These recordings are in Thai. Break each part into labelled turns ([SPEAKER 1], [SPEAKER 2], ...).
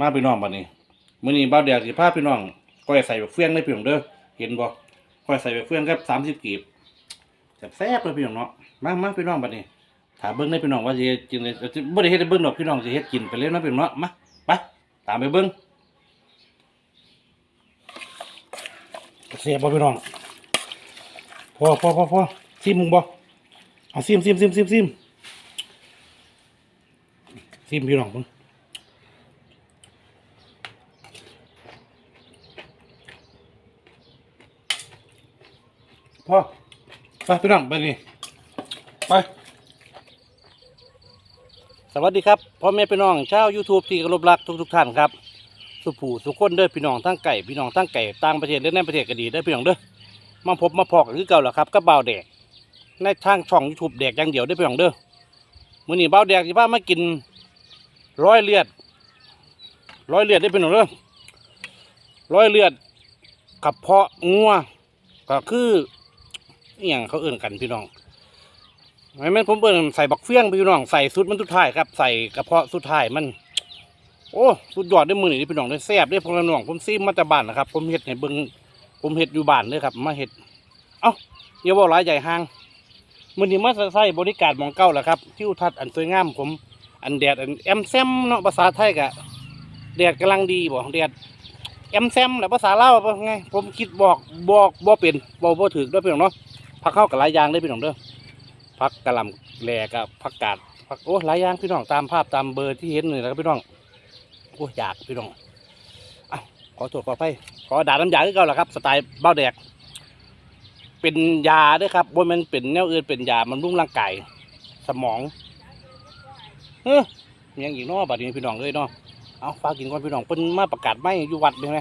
[SPEAKER 1] มาพี่น้องบัดนี้มื้อนี้บ่าวแดกสิพาพี่น้องก้อยใส่แบักเฟืองได้พี่น้องเด้อเห็นบ่ก้อยใส่แบักเฟืองครับ30กีบแซ่บๆเลยพี่น้องเนาะมามาพี่น้องบัดนี้ถ้าเบิ่งได้พี่น้องว่าสิเฮ็ดกินได้บ่ได้เฮ็ดเบิ่งดอกพี่น้องสิเฮ็ดกินไปเลยนะพี่น้องเนาะมาไปตามไปเบิ่งเสียบบ่พี่น้องพอพอพอพอซิมมึงบ่เอาซิมซิมซิมซิมซิมซิมพี่น้องเบิ่ง พ่อไปพี่น้องไปนี่ไป สวัสดีครับพ่อแม่พี่น้องชาว YouTube ที่เคารพรักทุกทุกๆท่านครับ สุผูสุขคนเด้อพี่น้องทั้งไก่พี่น้องทั้งไก่ต่างประเทศและในประเทศก็ดีเด้อพี่น้องเด้อมาพบมาพอกันคือเก่าแล้วครับกับเบาวแดกในทางช่อง YouTube แดกอย่างเดียวเด้อพี่น้องเด้อมื้อนี้เบาวแดกสิพามากินร้อยเลือดร้อยเลือดได้อพี่น้องเด้อร้อยเลือดกับเพาะงัวก็คือ อหย่างเขาเอื่นกันพี่น้องไม่แม่นผมเอื่นใส่บักเฟี้ยงพี่น้องใส่สุดมันสุดท้ายครับใส่กระเพาะสุดท้ายมัน โอ้สุดยอดได้อมือนี่พี่น้องได้แซ่บได้อพวกเราน้องผมซีมมาจากบ้านนะครับ ผมเห็ดในเบิงผมเห็ดอยู่บ้านเลยครับ มาเห็ด เอ้าอย่าว่าหลายใหญ่ห้างมือนี้มาใส่บริการมองเก้าแหละครับทิวทัศน์อันสวยงามผม อันแดดอันแอมแซมเนาะภาษาไทยกะแดดกำลังดีบ่แดดแอมแซมแหละภาษาเลาวว่าไงผมคิดบอกบอกบ่เป็นบอกบ่ถึกด้วยพี่น้องเนาะ ผักเข้ากับหลายอย่างเลยพี่น้องเด้อผักกะหล่ำแหลกับผักกาดผักโอ้หลายอย่างพี่น้องตามภาพตามเบอร์ที่เห็นนี่แหละครับพี่น้องโอ้อยากพี่น้องอขอโทษขอไปขอด่าน้ำยาคือเก่าแหละครับสไตล์เบ้าแดก เป็นยาด้วยครับว่ามันเป็นแนวอื่นเป็นยามันรุ่งร่างกายสมองเฮ้ยยังอีกเนาะบัดนี้พี่น้องเลยเนาะเอาฝากกินก่อนพี่น้องเพิ่นมาประกาศไม่อยู่วัดเลยไหม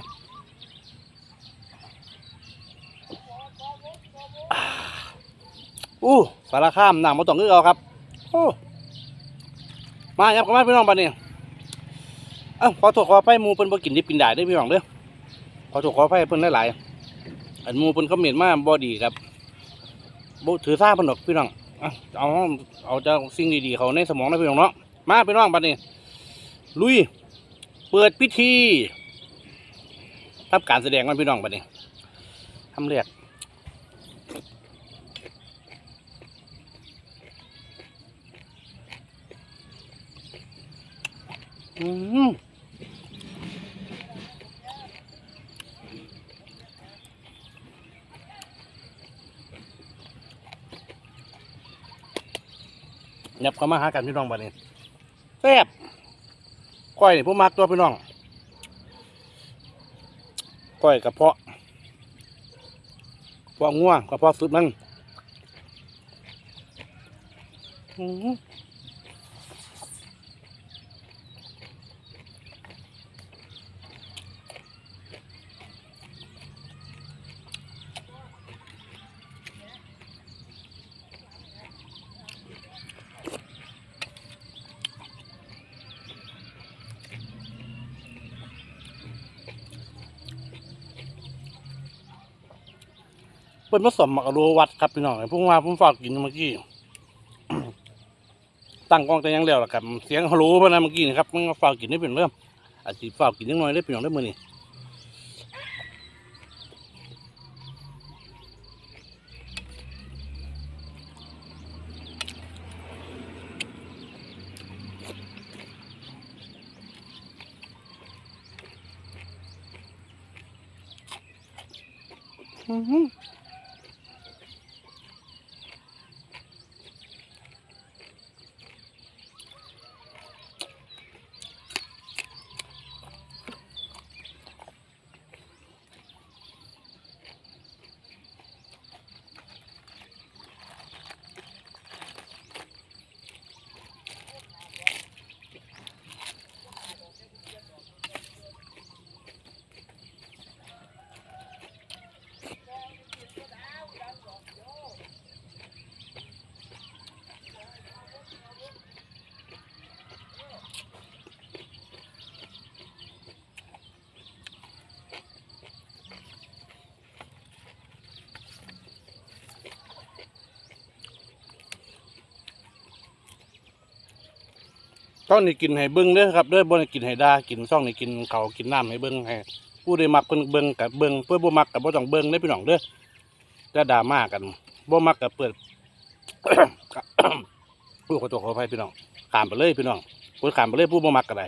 [SPEAKER 1] อู้สารข้ามหนังมาต้องคือเอาครับโอ้มาครับกันมาพี่น้องบัดนี้เอ้าขอโทษขออภัยหมูเพิ่นบ่กินดิบกินได้เด้พี่น้องเด้อขอโทษขออภัยเพิ่นหลายๆอันมูเพิ่นคอมเมนมากบ่ดีครับบ่ถือซ่าเพิ่นดอกพี่น้องเอาเอาจากสิ่งดีๆเขาในสมองนะพี่น้องเนาะมาพี่น้องบัดนี้ ลุย เปิดพิธีทำการแสดงกันพี่น้องบัดนี้ทำเรียก อืมยับเข้ามาหากันพี่น้องบ้านนี้แซ่บก้อยนี่ผมมักตัวพี่น้องก้อยกระเพาะกระเพาะง่วงกระเพาะสุดมันอืม เป็นผสมมักกะโรวัดครับพี่น้องพุ่งว่าผมฝากกินเมื่อกี้ตั้งกล้องแต่ยังแล้วล่ะครับเสียงฮัลโหลเพื่อนะเมื่อกี้นะครับมันก็ฝากกินได้เป็นเรื่องอาจจะฝากกินนิดหน่อยได้พี่น้องได้มือนี่อื้อ หือต้องนี่กินให้เบิ้งเด้อครับเด้อบ่ได้กินให้ดากินซ่องนี่กินเขาวกินน้ำให้เบิ้งให้ผู้ใดมักเพิ่นเบิ้งกับเบิ้งเพื่อบ่มักกับบ่ต้องเบิ้งได้อพี่น้องเด้อจะด่ามากันบ่มักกับเปิด ผู้ขอตัวขออภัยพี่น้องขามไปเลยพี่น้องผู้ขามไปเลยผู้บ่มักก็ได้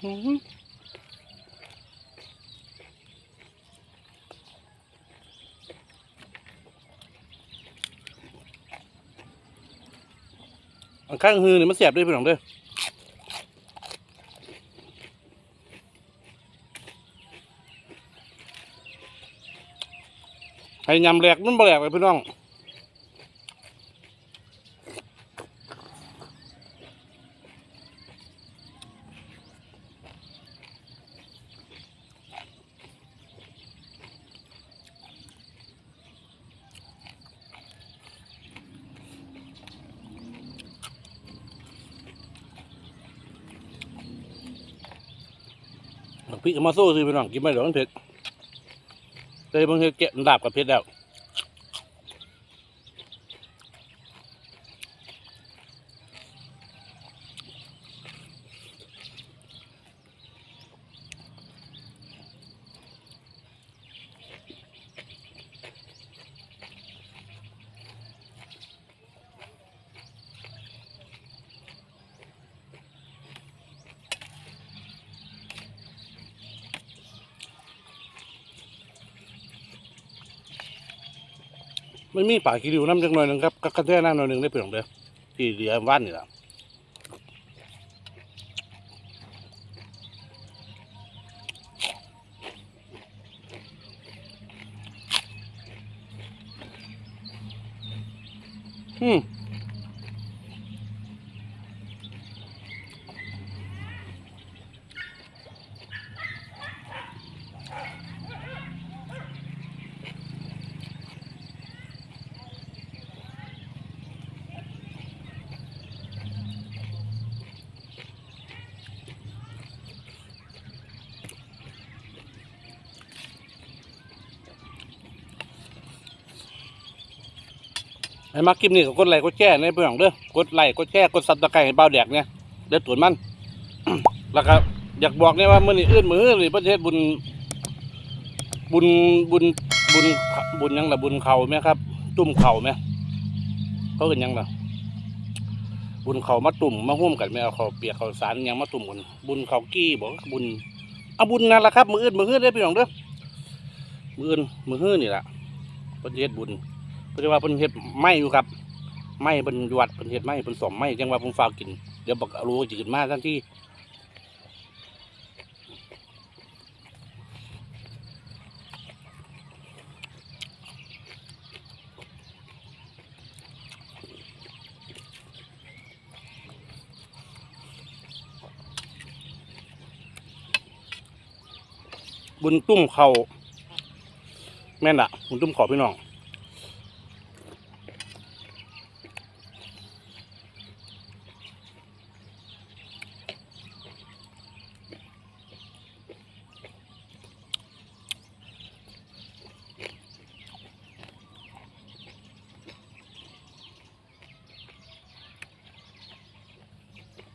[SPEAKER 1] อันข้างฮือนี่มันเสียบด้วยพี่น้องเด้อให้ยำแหลกมันบ่แหลกเลยพี่น้อง พริกมาโซ่ซื้อไปน้องกินไม่หรอมันเผ็ดเลยบางทีเก็บดาบกับเผ็ดแล้ว ไม่มีป่าคิริวน้ำจังหน่อยหนึงครับก็กระแทน้ำหน่อยหนึงได้พี่น้องเด้อที่เหลือว่านนี่แหละอืม ไอ้มากิมนี่ก็กดไลค์กดแชร์ในเพื่อนเด้อกดไลค์กดแชร์กดซับสไครต์ให้เบาแดกเนี่ยเด้อตุนมัน แล้วก็อยากบอกเนี่ยว่ามื้อนี้อื่นมื้อนี่ประเทศบุญ บุญบุญบุญบุญยังล่ะบุญเข่าไหมครับ ตุ่มเข่าไหมเขาเห็นยังล่ะบุญเขามาตุ่มมาห่วมกันไหมเอาเขาเปียกเขาสารยังมาตุ่มกันบุญเขากี้บอกบุญเอาบุญนั่นละครับมืออื่นมืออื่นได้อพี่น้องเด้อมืออื่นมืออื่นนี่แหละประเทศบุญ เพิ่นว่าเพิ่นเฮ็ดไม้อยู่ครับไม้เพิ่นอยู่วัดเพิ่นเฮ็ดไม้เพิ่นสมไม้จังว่าผมฝากกิน เดี๋ยวบักรู้จะขึ้นมากทันที่บุญตุ้มเขาแม่นละบุญตุ้มขาพี่น้อง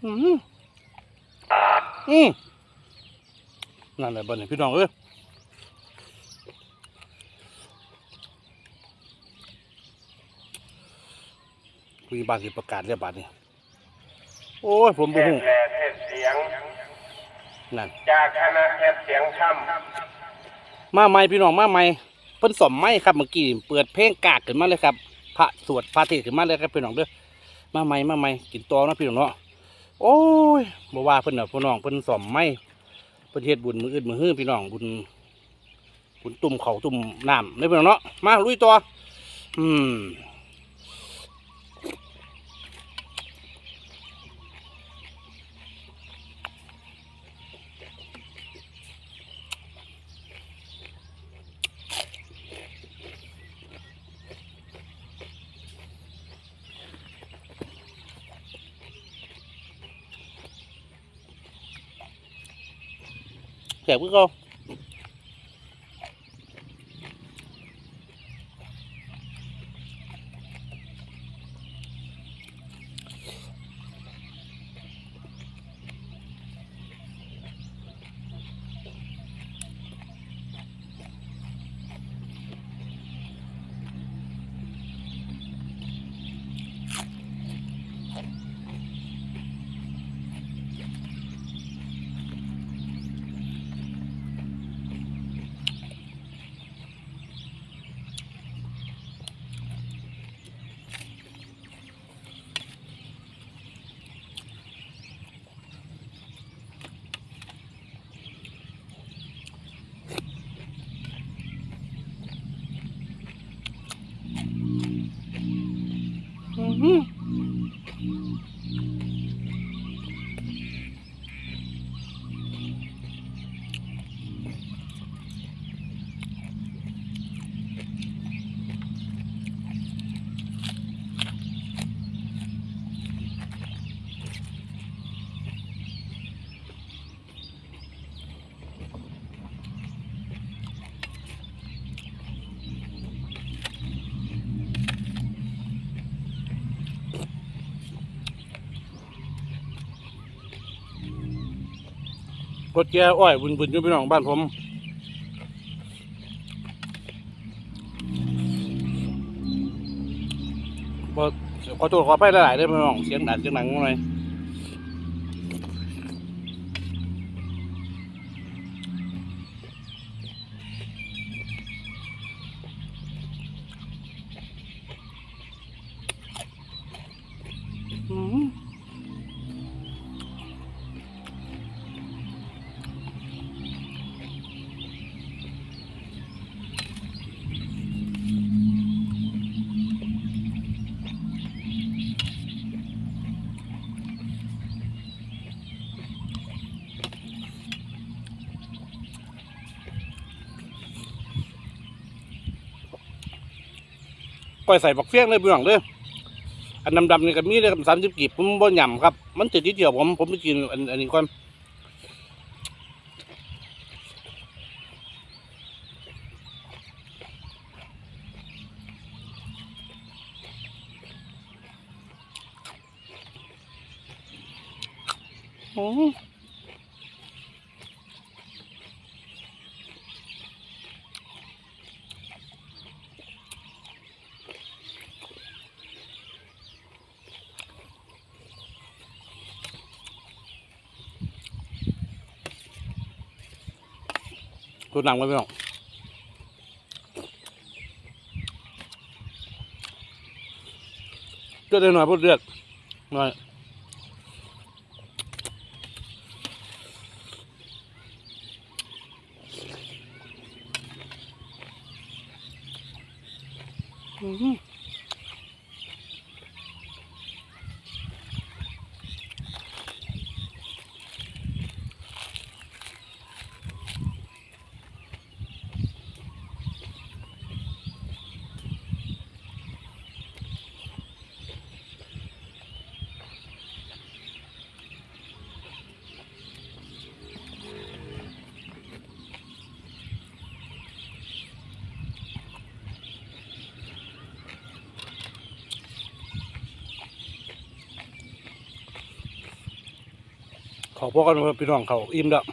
[SPEAKER 1] อืมอืมนั่นแหละบัดนี้พี่น้องเอ้ยคุยบานสิประกาศเรียบาดนี้โอ้ย ผม
[SPEAKER 2] เท
[SPEAKER 1] บ่
[SPEAKER 2] ศ
[SPEAKER 1] ฮู้
[SPEAKER 2] แหล่เทศเสียง
[SPEAKER 1] นั่น
[SPEAKER 2] จากคณะเทศเสียงค่
[SPEAKER 1] มาใหม่พี่น้องมาใหม่เพิ่นสมไม้ครับเมื่อกี้เปิดเพลงกากขึ้นมาเลยครับ พระสวดพระเทศน์ขึ้นมาเลยครับพี่น้องเด้อมาใหม่มาใหม่กินตอเนาะพี่น้องเนาะ โอ้ยบ่ว่าเพิ่นน่ะพี่น้องเพิ่นสมไม่เพิ่นเฮ็ดบุญมืออื่นมือฮื้อพี่น้องบุญบุญตุ่มเขาตุ่มน้ำเด้อพี่น้องเนาะมาลุยต่ออืม แสบก็เขา อื้อหือ กดแก่อ้อยบุญบุญอยู่พี่น้องบ้านผมบอขอโทษขอไปหลายๆได้พี่น้องเสียงดังเสียงหนังหน่อย ก้อยใส่บักเฟี้ยงเลยพี่น้องเด้ออันดำๆนี่ก็มีเลยสามสิบกีบผมบ่หย่ำครับ มันติดทีเดียวผมผมไปกินอันอันนี้ก่อนอืม ตัวหนังไว้พี่น้องเลือดได้หน่อยพูดเลือดหน่อยอืม ขอพวกกันพี่น้องเขาอิ่มแล้ว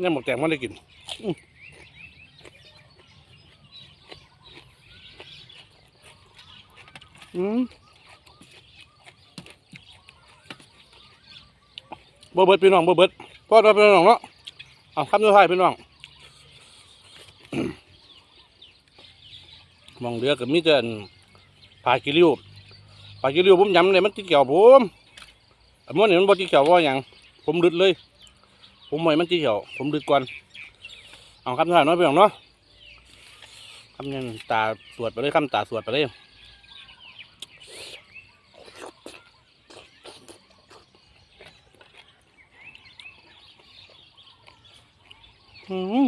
[SPEAKER 1] เนี่ยหมกแตงไม่ได้กินอืมบ่เบิดพี่น้องบ่เบิดพ่อเราพี่น้องเนาะเอาคำสุดท้ายพี่น้องมองเรือกับมิเตอร์ปลากิริวปลากิริวผมย้ำเลยมันติดเกี่ยวผมอันนี้มันบ่ติดเกี่ยวว่าอย่างผมดุดเลย ผมไม่มันจีเหี่ยวผมดึกก่อนเอาคำสุดท้ามน้อยพี่น้องเนาะคำยังตาสวดไปเลยคำตาสวดไปเลยอืม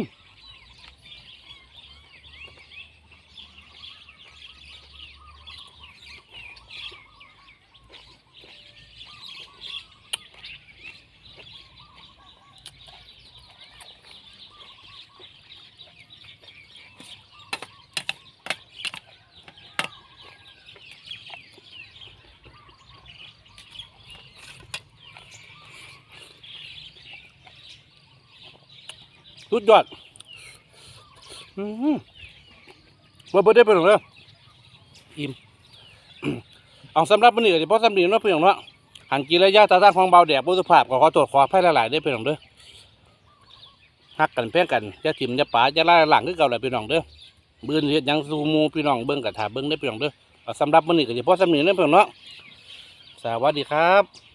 [SPEAKER 1] สุดยอดว่าบิดได้เป็นหรออิ่มเอาสำหรับมันนี่ก็สิพอสำนีเนาะเพื่อนเนาะหันกินระยะตาตั้งของเบาแดดบุสุภาพก็ขอโทษขออภัยหลายๆได้อเพื่อนเด้อฮักกันแพ่งกันอย่าถิ่มอย่าป๋าอย่าล่าหลังคือเก่าแหละพี่น้องเด้อบื้นเฮ็ดหยังสู่หมูพี่น้องเบิ่งกับถาเบิ่งได้อพี่น้องเด้อเอาสำหรับมันนี่ก็สิพอสำนีเนาะเพื่อนเนาะสวัสดีครับ